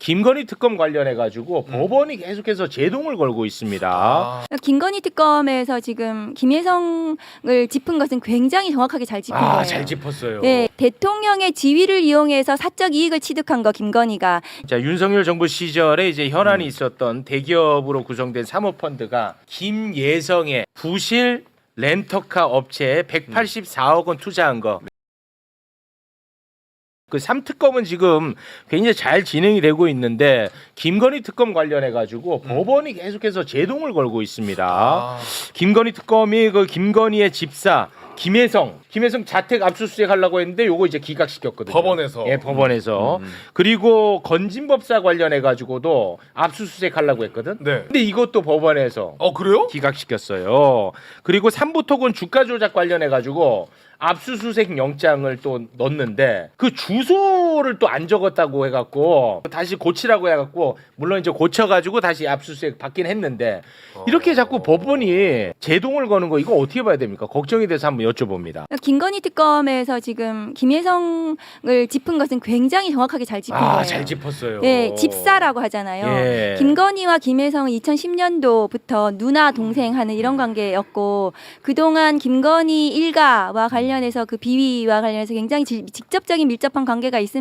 김건희 특검 관련해 가지고 음. 법원이 계속해서 제동을 걸고 있습니다. 아, 김건희 특검에서 지금 김혜성을 짚은 것은 굉장히 정확하게 잘 짚은 아, 거예요. 잘 짚었어요. 네, 대통령의 지위를 이용해서 사적 이익을 취득한 거 김건희가 자, 윤석열 정부 시절에 이제 음. 현안이 있었던 대기업으로 구성된 사모펀드가 김예성의 부실 렌터카 업체에 184억 원 투자한 거. 그 삼특검은 지금 굉장히 잘 진행이 되고 있는데 김건희 특검 관련해 가지고 법원이 계속해서 제동을 걸고 있습니다. 음. 아, 김건희 특검이 그 김건희의 집사 김혜성, 김혜성 자택 압수수색 하려고 했는데 요거 이제 기각시켰거든요. 법원에서. 예, 법원에서. 음, 음. 그리고 건진법사 관련해 가지고도 압수수색 하려고 했거든. 네. 근데 이것도 법원에서 어 그래요? 기각시켰어요. 그리고 삼부토건 주가 조작 관련해 가지고 압수수색 영장을 또 넣었는데 그 주소 를 또 안 적었다고 해갖고 다시 고치라고 해갖고 물론 이제 고쳐가지고 다시 압수수색 받긴 했는데 이렇게 자꾸 법원이 제동을 거는 거 이거 어떻게 봐야 됩니까? 걱정이 돼서 한번 여쭤봅니다. 김건희 특검에서 지금 김혜성을 짚은 것은 굉장히 정확하게 잘 짚은 거예요. 아잘 짚었어요. 네, 집사라고 하잖아요. 예. 김건희와 김혜성은 2010년도부터 누나 동생 하는 이런 관계였고 그동안 김건희 일가와 관련해서 그 비위와 관련해서 굉장히 지- 직접적인 밀접한 관계가 있으면서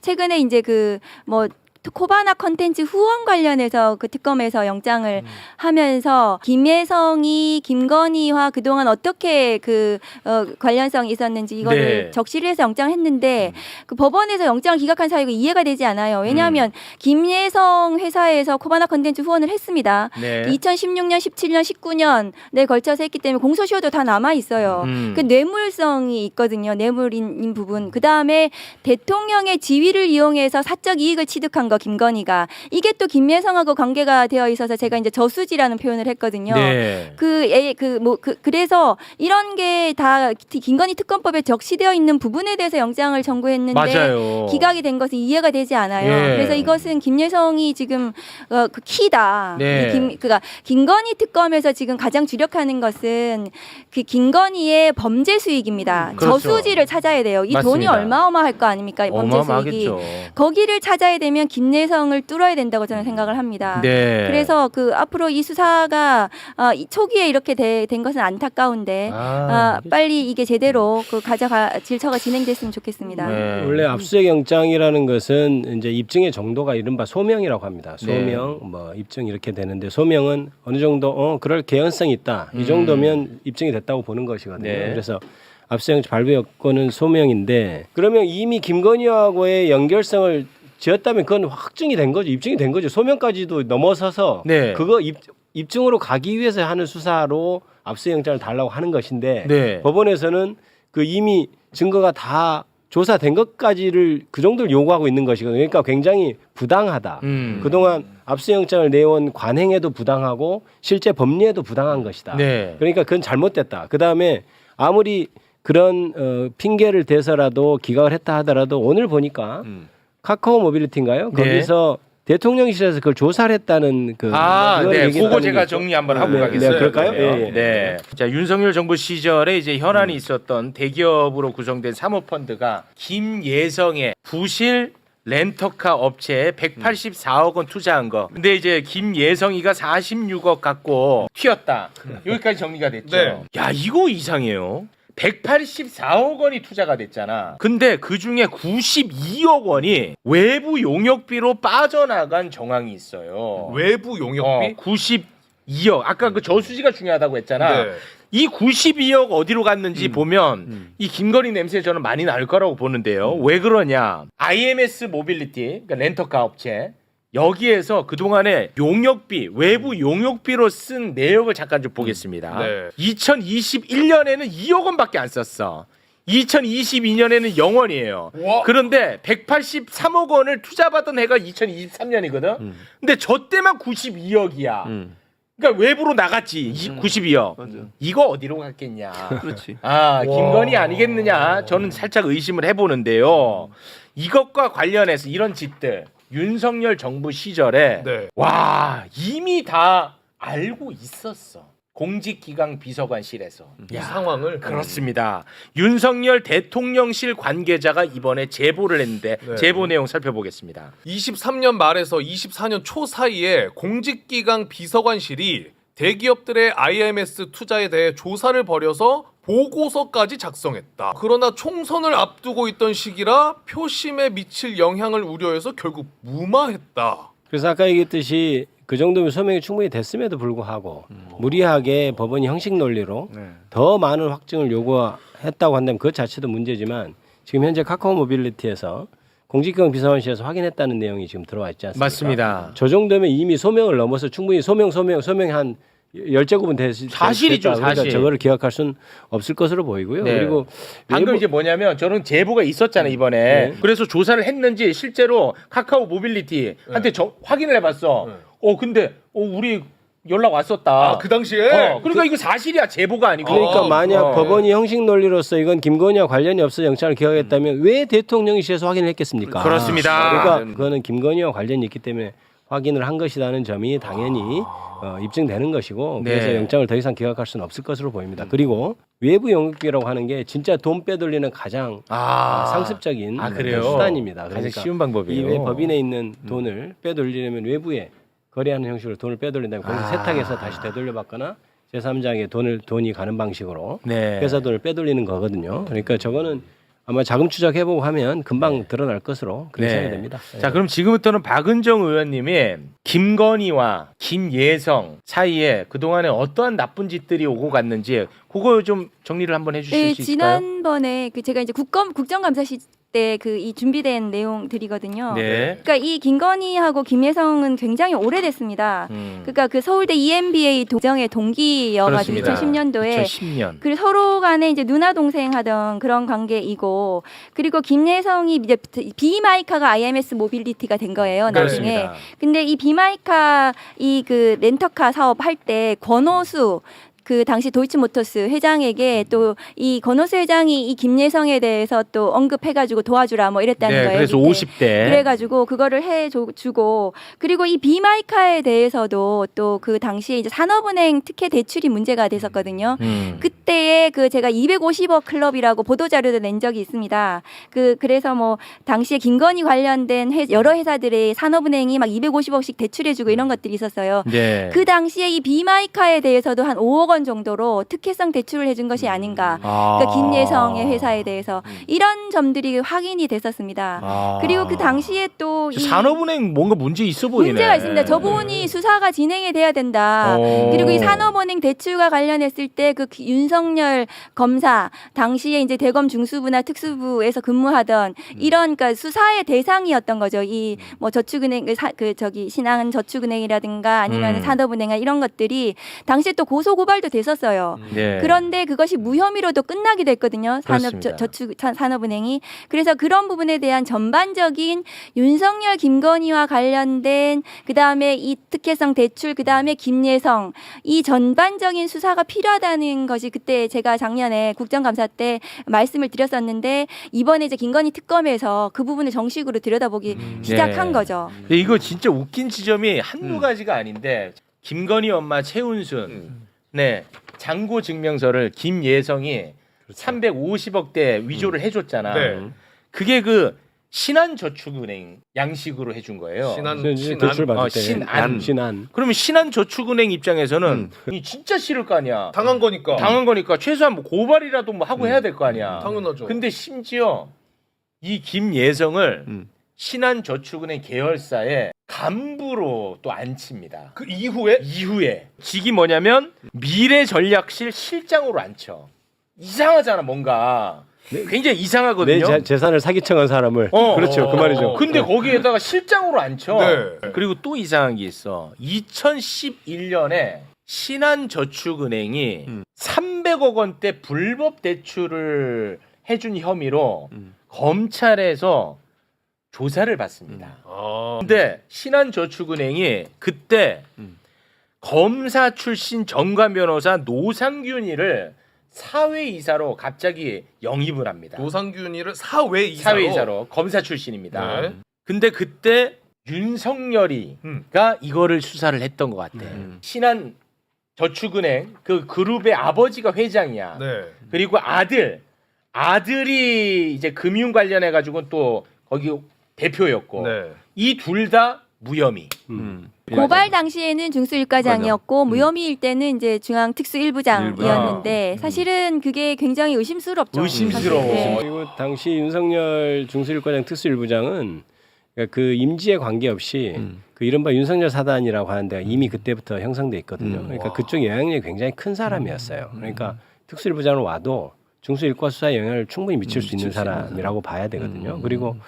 최근에 이제 그 뭐 코바나 컨텐츠 후원 관련해서 그 특검에서 영장을 음. 하면서 김혜성이 김건희와 그동안 어떻게 그 어, 관련성이 있었는지 이거를 네. 적시를 해서 영장을 했는데 그 법원에서 영장을 기각한 사유가 이해가 되지 않아요. 왜냐하면 음. 김예성 회사에서 코바나 컨텐츠 후원을 했습니다. 네. 2016년, 17년, 19년에 걸쳐서 했기 때문에 공소시효도 다 남아 있어요. 음. 그 뇌물성이 있거든요. 뇌물인 부분. 그 다음에 대통령의 지위를 이용해서 사적 이익을 취득한 거 김건희가 이게 또 김예성하고 관계가 되어 있어서 제가 이제 저수지라는 표현을 했거든요. 네. 그그뭐 그, 그래서 이런 게 다 김건희 특검법에 적시되어 있는 부분에 대해서 영장을 청구했는데 맞아요. 기각이 된 것은 이해가 되지 않아요. 예. 그래서 이것은 김예성이 지금 어, 그 키다. 네. 이 김, 그가 김건희 특검에서 지금 가장 주력하는 것은 그 김건희의 범죄 수익입니다. 그렇죠. 저수지를 찾아야 돼요. 이 돈이 맞습니다. 얼마어마할 거 아닙니까? 이 범죄 수익이. 어마어마하겠죠. 거기를 찾아야 되면 김 예성을 뚫어야 된다고 저는 생각을 합니다. 네. 그래서 그 앞으로 이 수사가 어, 이 초기에 이렇게 되- 된 것은 안타까운데 아, 어, 빨리 이게 제대로 그 가져가 질처가 진행됐으면 좋겠습니다. 네. 원래 압수수색 영장이라는 것은 이제 입증의 정도가 이른바 소명이라고 합니다. 소명, 뭐 입증 이렇게 되는데 소명은 어느 정도 어 그럴 개연성이 있다. 음. 이 정도면 입증이 됐다고 보는 것이거든요. 네. 그래서 압수수색 발부 여건은 소명인데 그러면 이미 김건희하고의 연결성을 지었다면 그건 확증이 된 거죠. 입증이 된 거죠. 소명까지도 넘어서서 네. 그거 입, 입증으로 가기 위해서 하는 수사로 압수영장을 달라고 하는 것인데 네. 법원에서는 그 이미 증거가 다 조사된 것까지를 그 정도를 요구하고 있는 것이거든요. 그러니까 굉장히 부당하다. 음. 그동안 압수영장을 내온 관행에도 부당하고 실제 법리에도 부당한 것이다. 네. 그러니까 그건 잘못됐다. 그 다음에 아무리 그런 어, 핑계를 대서라도 기각을 했다 하더라도 오늘 보니까 음. 카카오 모빌리티인가요? 네. 거기서 대통령실에서 그걸 조사를 했다는 그 아, 그걸 네. 얘기했다는 그거 게 제가 있죠. 정리 한번 하고 네, 가겠습니다. 네, 그럴까요? 예, 예. 네. 자, 윤석열 정부 시절에 이제 현안이 있었던 대기업으로 구성된 사모펀드가 김예성의 부실 렌터카 업체에 184억 원 투자한 거. 근데 이제 김예성이가 46억 갖고 튀었다. 여기까지 정리가 됐죠. 네. 야, 이거 이상해요. 184억 원이 투자가 됐잖아. 근데 그 중에 92억 원이 외부 용역비로 빠져나간 정황이 있어요. 외부 용역비. 어, 92억. 아까 그 저수지가 중요하다고 했잖아. 네. 이 92억 어디로 갔는지 음. 보면 음. 이 김건희 냄새 저는 많이 날 거라고 보는데요. 왜 그러냐? IMS 모빌리티, 그러니까 렌터카 업체 여기에서 그동안에 용역비, 외부 용역비로 쓴 내역을 잠깐 좀 보겠습니다. 네. 2021년에는 2억 원밖에 안 썼어. 2022년에는 0원이에요. 와. 그런데 183억 원을 투자받은 해가 2023년이거든. 음. 근데 저 때만 92억이야. 그러니까 외부로 나갔지. 이 92억. 이거 어디로 갔겠냐. 그렇지. 아, 김건희 아니겠느냐. 저는 살짝 의심을 해보는데요. 이것과 관련해서 이런 짓들 윤석열 정부 시절에 네. 와 이미 다 알고 있었어. 공직기강 비서관실에서 이 상황을 그렇습니다. 윤석열 대통령실 관계자가 이번에 제보를 했는데 네. 제보 내용 살펴보겠습니다. 23년 말에서 24년 초 사이에 공직기강 비서관실이 대기업들의 IMS 투자에 대해 조사를 벌여서 보고서까지 작성했다. 그러나 총선을 앞두고 있던 시기라 표심에 미칠 영향을 우려해서 결국 무마했다. 그래서 아까 얘기했듯이 그 정도면 소명이 충분히 됐음에도 불구하고 무리하게 법원이 형식 논리로 더 많은 확증을 요구했다고 한다면 그 자체도 문제지만 지금 현재 카카오 모빌리티에서 공직기강 비서관실에서 확인했다는 내용이 지금 들어와 있지 않습니까? 맞습니다. 저 정도면 이미 소명을 넘어서 충분히 소명 소명 소명 한 열제곱은 됐 사실이죠, 됐다. 그러니까 사실. 저거를 기억할 수는 없을 것으로 보이고요. 네. 그리고 방금 외부- 이제 뭐냐면 저는 제보가 있었잖아요 이번에 네. 그래서 조사를 했는지 실제로 카카오 모빌리티한테 저- 확인을 해봤어 네. 어 근데 어 우리 연락 왔었다 아, 그 당시에 어, 그러니까 이거 사실이야 제보가 아니고 그러니까 어, 만약 어. 법원이 형식 논리로서 이건 김건희와 관련이 없어 영장을 기각했다면 왜 대통령실에서 확인을 했겠습니까? 그렇습니다. 그러니까 그거는 김건희와 관련이 있기 때문에 확인을 한 것이라는 점이 당연히 어, 입증되는 것이고 네. 그래서 영장을 더 이상 기각할 수는 없을 것으로 보입니다. 그리고 외부 영업비라고 하는 게 진짜 돈 빼돌리는 가장 아, 상습적인 아? 수단입니다. 가장 그러니까 쉬운 방법이에요 이 법인에 있는 돈을 빼돌리려면 외부에 거래하는 형식으로 돈을 빼돌린다면 거기서 아. 세탁해서 다시 되돌려받거나 제3자에게 돈을 돈이 가는 방식으로 네. 회사 돈을 빼돌리는 거거든요. 그러니까 저거는 아마 자금 추적해보고 하면 금방 드러날 것으로 그렇게 네. 생각이 됩니다. 자 그럼 지금부터는 박은정 의원님이 김건희와 김예성 사이에 그동안에 어떠한 나쁜 짓들이 오고 갔는지 그거 좀 정리를 한번 해주실 네, 수 있을까요? 지난번에 그 제가 이제 국감 국정감사실 때 그 이 준비된 내용들이거든요. 네. 그러니까 이 김건희하고 김혜성은 굉장히 오래됐습니다. 음. 그러니까 그 서울대 EMBA 도정의 동기여가지고 그렇습니다. 2010년도에 2010년. 그리고 서로 간에 이제 누나 동생 하던 그런 관계이고 그리고 김예성이 이제 비마이카가 IMS 모빌리티가 된 거예요 나중에. 그렇습니다. 근데 이 비마이카 이 그 렌터카 사업 할 때 권호수 그 당시 도이치모터스 회장에게 또이 권호수 회장이 이 김예성에 대해서 또 언급해가지고 도와주라 뭐 이랬다는 네, 거예요. 그래서 그때. 50대. 그래가지고 그거를 해주고 그리고 이 비마이카에 대해서도 또 그 당시에 이제 산업은행 특혜 대출이 문제가 됐었거든요. 음. 그때에 그 제가 250억 클럽이라고 보도 자료도 낸 적이 있습니다. 그 그래서 뭐 당시에 김건희 관련된 회- 여러 회사들의 산업은행이 막 250억씩 대출해주고 이런 것들이 있었어요. 네. 그 당시에 이 비마이카에 대해서도 한 5억 원 정도로 특혜성 대출을 해준 것이 아닌가. 아. 그러니까 김예성의 회사에 대해서 이런 점들이 확인이 됐었습니다. 아. 그리고 그 당시에 또저이 산업은행 뭔가 문제 있어 보이네. 문제가 있습니다. 저 부분이 수사가 진행이 돼야 된다. 어. 그리고 이 산업은행 대출과 관련했을 때 그 윤석열 검사 당시에 이제 대검 중수부나 특수부에서 근무하던 이런 그러니까 수사의 대상이었던 거죠. 이 뭐 저축은행 그, 사, 그 저기 신한 저축은행이라든가 아니면 음. 산업은행 이런 것들이 당시에 또 고소 고발 도 됐었어요. 네. 그런데 그것이 무혐의로도 끝나게 됐거든요. 산업 그렇습니다. 저, 저축 산- 산업은행이 그래서 그런 부분에 대한 전반적인 윤석열 김건희와 관련된 그 다음에 이 특혜성 대출 그 다음에 김예성 이 전반적인 수사가 필요하다는 것이 그때 제가 작년에 국정감사 때 말씀을 드렸었는데 이번에 이제 김건희 특검에서 그 부분을 정식으로 들여다보기 시작한 네. 거죠. 근데 이거 진짜 웃긴 지점이 한두 음. 가지가 아닌데 김건희 엄마 최은순 음. 네 장고 증명서를 김예성이 350억대 위조를 해줬잖아. 네. 그게 그 신한저축은행 양식으로 해준 거예요. 신한 대출 받을 어, 때 신안. 신안 그러면 신한저축은행 입장에서는 이 진짜 싫을 거 아니야. 당한 거니까. 당한 거니까 최소한 뭐 고발이라도 뭐 하고 해야 될 거 아니야. 당연하죠. 근데 심지어 이 김예성을 음. 신한저축은행 계열사의 간부로 또 앉힙니다. 그 이후에 이후에 직이 뭐냐면 미래전략실 실장으로 앉혀. 이상하잖아 뭔가. 굉장히 내 이상하거든요. 자- 재산을 사기청한 사람을 어. 그렇죠 그 말이죠. 근데 거기에다가 실장으로 앉혀. 네. 그리고 또 이상한 게 있어. 2011년에 신한저축은행이 음. 300억 원대 불법 대출을 해준 혐의로 음. 검찰에서 조사를 받습니다. 아. 근데 신한저축은행이 그때 음. 검사 출신 정관 변호사 노상균이를 사회이사로 갑자기 영입을 합니다. 노상균이를 사회 이사로. 사회이사로 검사 출신입니다. 네. 근데 그때 윤석열이가 음. 이거를 수사를 했던 것 같아. 음. 신한 저축은행 그 그룹의 아버지가 회장이야. 네. 그리고 아들 아들이 이제 금융 관련해 가지고 또 거기 대표였고 네. 이 둘 다 무혐의. 음. 고발 당시에는 중수 일과장이었고 무혐의일 때는 이제 중앙 특수 일부장이었는데 사실은 그게 굉장히 의심스럽죠. 의심스러워. 사실. 네. 그리고 당시 윤석열 중수일과장 특수일부장은 그러니까 그 임지에 관계없이 음. 그 이른바 윤석열 사단이라고 하는 데가 이미 그때부터 형성돼 있거든요. 음. 그러니까 그쪽 영향력이 굉장히 큰 사람이었어요. 그러니까 특수일부장으로 와도 중수일과 수사에 영향을 충분히 미칠 수 있는 사람이라고 봐야 되거든요. 그리고 그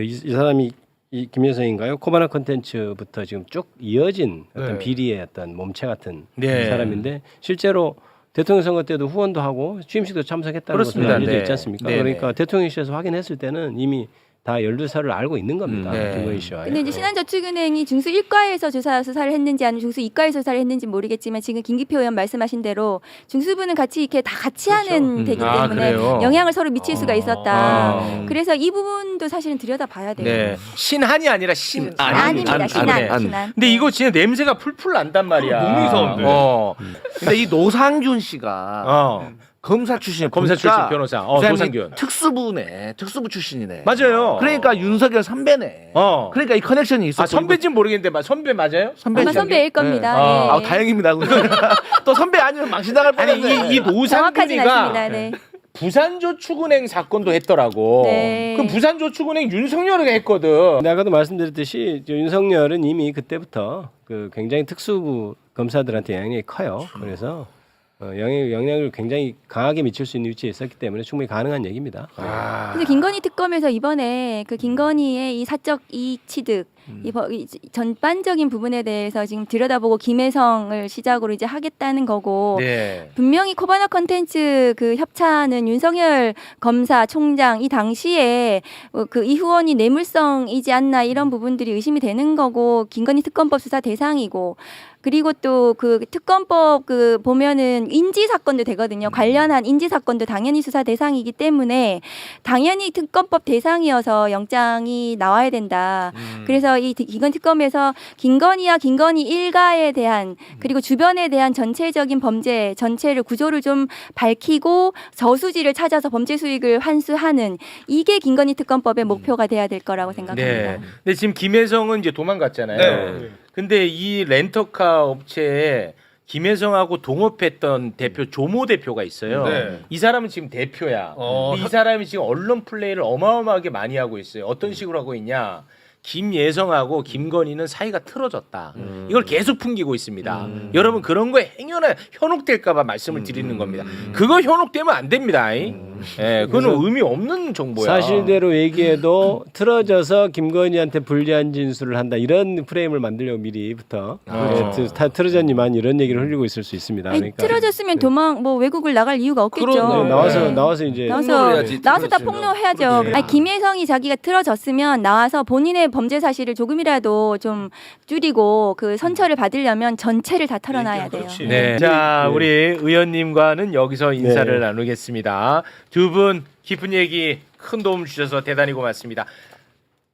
이, 이 사람이 이 김여성인가요? 코바나 컨텐츠부터 지금 쭉 이어진 어떤 네. 비리의 어떤 몸체 같은 네. 사람인데 실제로 대통령 선거 때도 후원도 하고 취임식도 참석했다는 것으로 그렇습니다. 알려져 네. 있지 않습니까? 네, 그러니까 네. 대통령실에서 확인했을 때는 이미 다 열두사를 알고 있는 겁니다. 음, 네. 김건희 씨와. 근데 이제 신한저축은행이 중수 1과에서 조사 수사를 했는지 아니면 중수 2과에서 수사를 했는지 모르겠지만 지금 김기표 의원 말씀하신 대로 중수부는 같이 이렇게 다 같이 하는 되기 음. 아, 때문에 그래요? 영향을 서로 미칠 수가 있었다. 아. 그래서 이 부분도 사실은 들여다 봐야 돼요. 네. 신한이 아니라 신 아닙니다. 안, 안, 신한, 안, 안. 신한. 근데 이거 진짜 냄새가 풀풀 난단 말이야. 너무 이상한데? 어. 근데 이 노상균 씨가 어. 검사 출신에 검사 보니까 출신 변호사. 어, 노상균. 특수부네. 특수부 출신이네. 맞아요. 그러니까 윤석열 선배네. 어. 그러니까 이 커넥션이 있어. 아, 선배진 모르겠는데 마- 선배 맞아요? 아마 선배일 겁니다. 네. 네. 아, 다행입니다. 또 선배 아니면 망신당할 아니 뻔했네. 이, 이 정확하진 않습니다. 노상균이가 네. 부산저축은행 사건도 했더라고. 네. 그 부산저축은행 윤석열이가 했거든. 아까도 말씀드렸듯이 저 윤석열은 이미 그때부터 그 굉장히 특수부 검사들한테 영향력이 커요. 그래서 어, 영향, 영향을 굉장히 강하게 미칠 수 있는 위치에 있었기 때문에 충분히 가능한 얘기입니다. 아. 근데 김건희 특검에서 이번에 그 김건희의 이 사적 이익 취득 이, 버- 이 전반적인 부분에 대해서 지금 들여다보고 김혜성을 시작으로 이제 하겠다는 거고 네. 분명히 코바나 컨텐츠 그 협찬은 윤석열 검사 총장 이 당시에 어, 그 이 후원이 뇌물성이지 않나 이런 부분들이 의심이 되는 거고 김건희 특검법 수사 대상이고 그리고 또 그 특검법 그 보면은 인지 사건도 되거든요. 관련한 인지 사건도 당연히 수사 대상이기 때문에 당연히 특검법 대상이어서 영장이 나와야 된다. 그래서 이 김건 특검에서 김건희와 김건희 일가에 대한 그리고 주변에 대한 전체적인 범죄 전체를 구조를 좀 밝히고 저수지를 찾아서 범죄 수익을 환수하는 이게 김건희 특검법의 목표가 돼야 될 거라고 생각합니다. 네. 근데 지금 김혜성은 이제 도망갔잖아요. 네. 근데 이 렌터카 업체에 김혜성하고 동업했던 대표 조모 대표가 있어요. 네. 이 사람은 지금 대표야. 어, 이 사람이 지금 언론 플레이를 어마어마하게 많이 하고 있어요. 어떤 식으로 하고 있냐? 김예성하고 김건희는 사이가 틀어졌다. 이걸 계속 풍기고 있습니다. 여러분 그런 거에 행여나 현혹될까봐 말씀을 드리는 겁니다. 그거 현혹되면 안 됩니다. 이. 예, 그거는 의미 없는 정보야. 사실대로 얘기해도 틀어져서 김건희한테 불리한 진술을 한다 이런 프레임을 만들려고 미리부터 아. 예, 트- 다 틀어졌지만 이런 얘기를 흘리고 있을 수 있습니다. 아니, 그러니까 틀어졌으면 도망 뭐 외국을 나갈 이유가 없겠죠. 그러네. 네, 나와서 네. 나와서 이제 나와서 해야지, 나와서 다. 폭로해야죠. 그러게. 아니 김혜성이 자기가 틀어졌으면 나와서 본인의 범죄 사실을 조금이라도 좀 줄이고 그 선처를 받으려면 전체를 다 털어놔야 돼요. 그렇지. 네. 자, 네. 우리 의원님과는 여기서 인사를 네. 나누겠습니다. 두 분 깊은 얘기 큰 도움 주셔서 대단히 고맙습니다.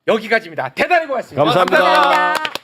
여기까지입니다. 대단히 고맙습니다. 감사합니다. 감사합니다.